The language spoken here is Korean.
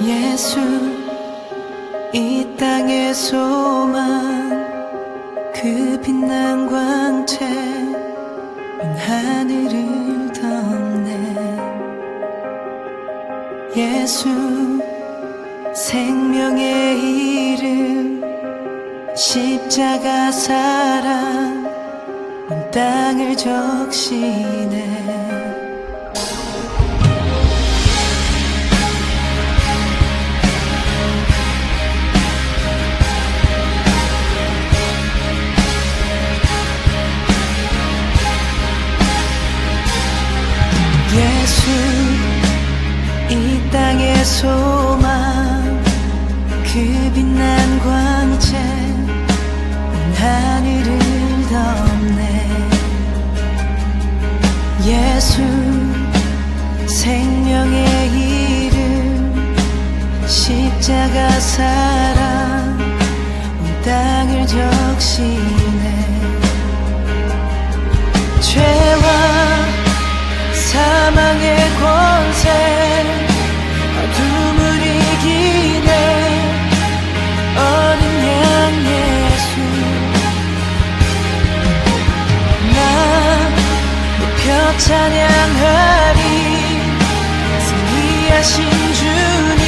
예수 이 땅의 소망 그 빛난 광채 온 하늘을 덮네. 예수 생명의 이름 십자가 사랑 온 땅을 적시네 소망 그 빛난 광채 온 하늘을 덮네. 예수 생명의 이름 십자가 사랑 온 땅을 적시네 찬양하리 승리하신 주님